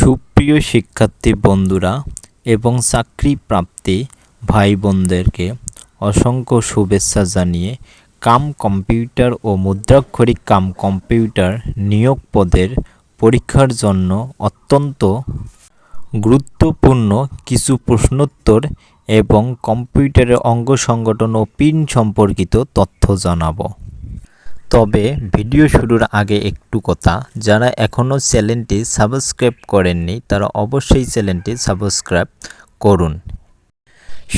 সুপ্রিয় শিক্ষার্থী বন্ধুরা এবং চাকরি প্রাপ্তি ভাই বোনদেরকে অসংখ্য শুভেচ্ছা জানিয়ে কাম কম্পিউটার ও মুদ্রাক্ষরিক কাম কম্পিউটার নিয়োগ পদের পরীক্ষার জন্য অত্যন্ত গুরুত্বপূর্ণ কিছু প্রশ্নোত্তর এবং কম্পিউটারের অঙ্গ সংগঠন ও পিন সম্পর্কিত তথ্য জানাব। তবে ভিডিও শুরুর আগে একটু কথা, যারা এখনও চ্যানেলটি সাবস্ক্রাইব করেননি তারা অবশ্যই চ্যানেলটি সাবস্ক্রাইব করুন।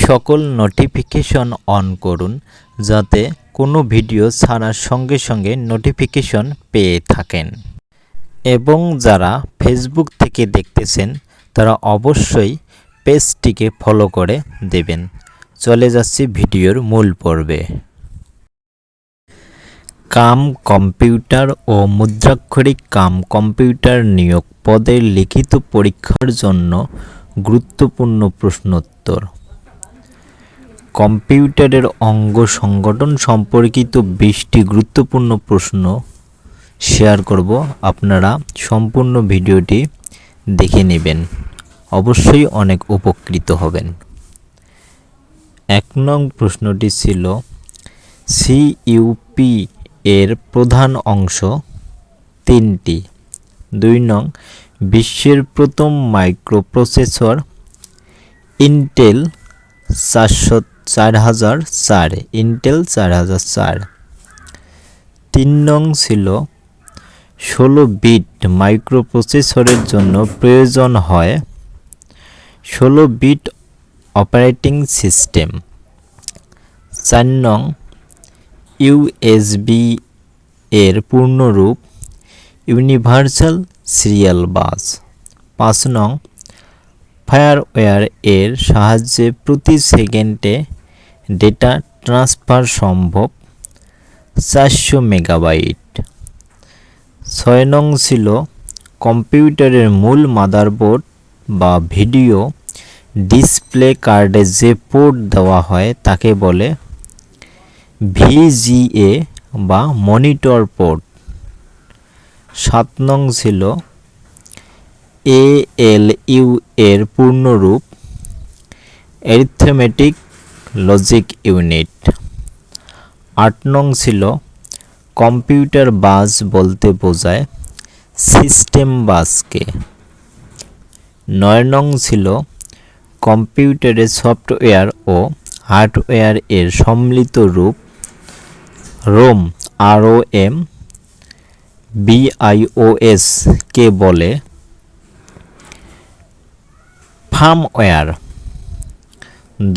সকল নোটিফিকেশন অন করুন, যাতে কোনো ভিডিও ছাড়ার সঙ্গে সঙ্গে নোটিফিকেশন পেয়ে থাকেন। এবং যারা ফেসবুক থেকে দেখতেছেন, তারা অবশ্যই পেজটিকে ফলো করে দেবেন। চলে যাচ্ছি ভিডিওর মূল পর্বে। কাম কম্পিউটার ও মুদ্রাক্ষরিক কাম কম্পিউটার নিয়োগ পদের লিখিত পরীক্ষার জন্য গুরুত্বপূর্ণ প্রশ্নোত্তর। কম্পিউটারের অঙ্গ সংগঠন সম্পর্কিত বিশটি গুরুত্বপূর্ণ প্রশ্ন শেয়ার করব। আপনারা সম্পূর্ণ ভিডিওটি দেখে নেবেন। অবশ্যই অনেক উপকৃত হবেন। এক নং প্রশ্নটি ছিল, সিইউপি এর প্রধান অংশ তিনটি। দুই নং, বিশ্বের প্রথম মাইক্রোপ্রসেসর ইন্টেল চারশো চার হাজার চার, ইন্টেল চার হাজার চার। তিন নং ছিল, ষোলো বিট মাইক্রোপ্রসেসরের জন্য প্রয়োজন হয় ষোলো বিট অপারেটিং সিস্টেম। চার নং ইউএসবি এর পূর্ণরূপ ইউনিভার্সাল সিরিয়াল বাস। পাঁচ নং, ফায়ারওয়্যার এর সাহায্যে প্রতি সেকেন্ডে ডেটা ট্রান্সফার সম্ভব চারশো মেগাবাইট। ছয় নং ছিল কম্পিউটারের মূল মাদারবোর্ড বা ভিডিও। ডিসপ্লে কার্ডে যে পোর্ট দেওয়া হয় তাকে বলে ভিজিএ বা মনিটর পোর্ট। সাত নং ছিল এএলইউ এর পূর্ণরূপ অ্যারিথমেটিক লজিক ইউনিট আট নং ছিল কম্পিউটার বাস বলতে বোঝায় সিস্টেম বাসকে। নয় নং ছিল কম্পিউটারের সফটওয়্যার ও হার্ডওয়্যার এর সম্মিলিত রূপ। রোম, আরও এম বিআইওএস কে বলে, ফার্মওয়্যার।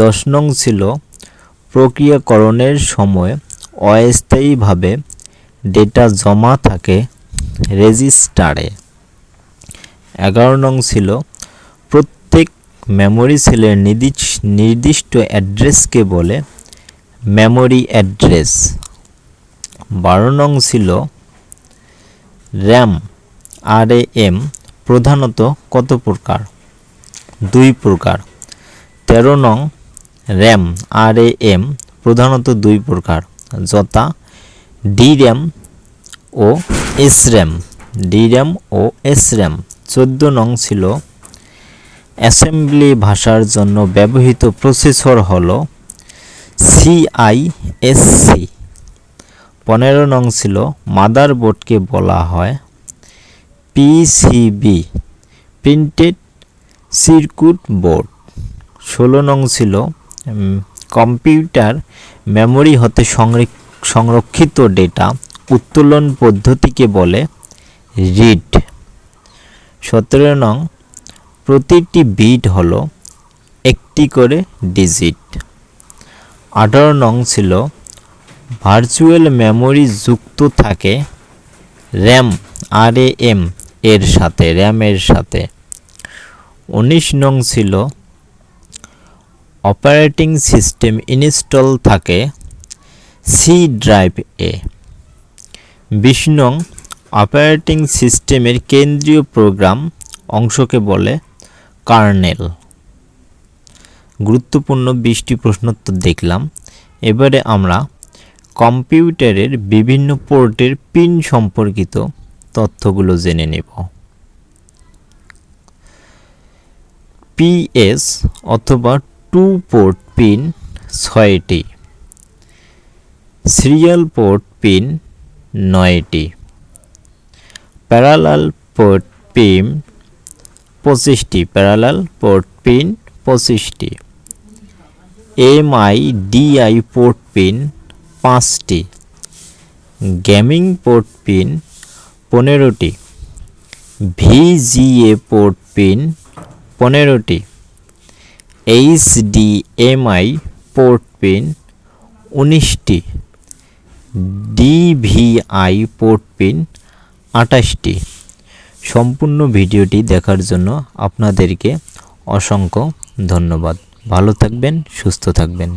দশ নং ছিল প্রক্রিয়াকরণের সময় অস্থায়ীভাবে ডেটা জমা থাকে রেজিস্টারে। এগারো নং ছিল প্রত্যেক মেমোরি সেলের নির্দিষ্ট অ্যাড্রেসকে বলে মেমোরি অ্যাড্রেস। বারো নং ছিল র্যাম, আর এম প্রধানত কত প্রকার? দুই প্রকার। তেরো নং র্যাম, আর এম প্রধানত দুই প্রকার, যথা ডি র্যাম ও এস র্যাম। ডি র্যাম ও এস র্যাম। চোদ্দ নং ছিল অ্যাসেম্বলি ভাষার জন্য ব্যবহৃত প্রসেসর হল সিআইএসসি পনেরো নং ছিল, মাদার বোর্ডকে বলা হয় পিসিবি প্রিন্টেড সিরকুট বোর্ড। ষোলো নং ছিল কম্পিউটার মেমোরি হতে সংরক্ষিত ডেটা উত্তোলন পদ্ধতিকে বলে রিড। সতেরো নং, প্রতিটি বিট হল একটি করে ডিজিট। আঠারো নং ছিল ভার্চুয়াল মেমোরি যুক্ত থাকে র্যাম, আর এম এর সাথে, র্যামের সাথে। উনিশ নং ছিল, অপারেটিং সিস্টেম ইনস্টল থাকে সি ড্রাইভ এ। বিশ নং, অপারেটিং সিস্টেমের কেন্দ্রীয় প্রোগ্রাম অংশকে বলে কার্নেল। গুরুত্বপূর্ণ বিশটি প্রশ্নোত্তর দেখলাম। এবারে আমরা কম্পিউটারের বিভিন্ন পোর্টের পিন সম্পর্কিত তথ্যগুলো জেনে নেব। পিএস অথবা টু পোর্ট পিন ছয়টি, সিরিয়াল পোর্ট পিন নয়টি, প্যারালাল পোর্ট পিন পঁচিশটি, প্যারালাল পোর্ট পিন পঁচিশটি এমআই ডিআই পোর্ট পিন পাঁচটি। গেমিং পোর্ট পিন পনেরোটি। ভিজিএ পোর্ট পিন পনেরোটি। এইচডিএমআই পোর্ট পিন উনিশটি। ডিভিআই পোর্ট পিন আঠাশটি। সম্পূর্ণ ভিডিওটি দেখার জন্য আপনাদেরকে অসংখ্য ধন্যবাদ। ভালো থাকবেন, সুস্থ থাকবেন।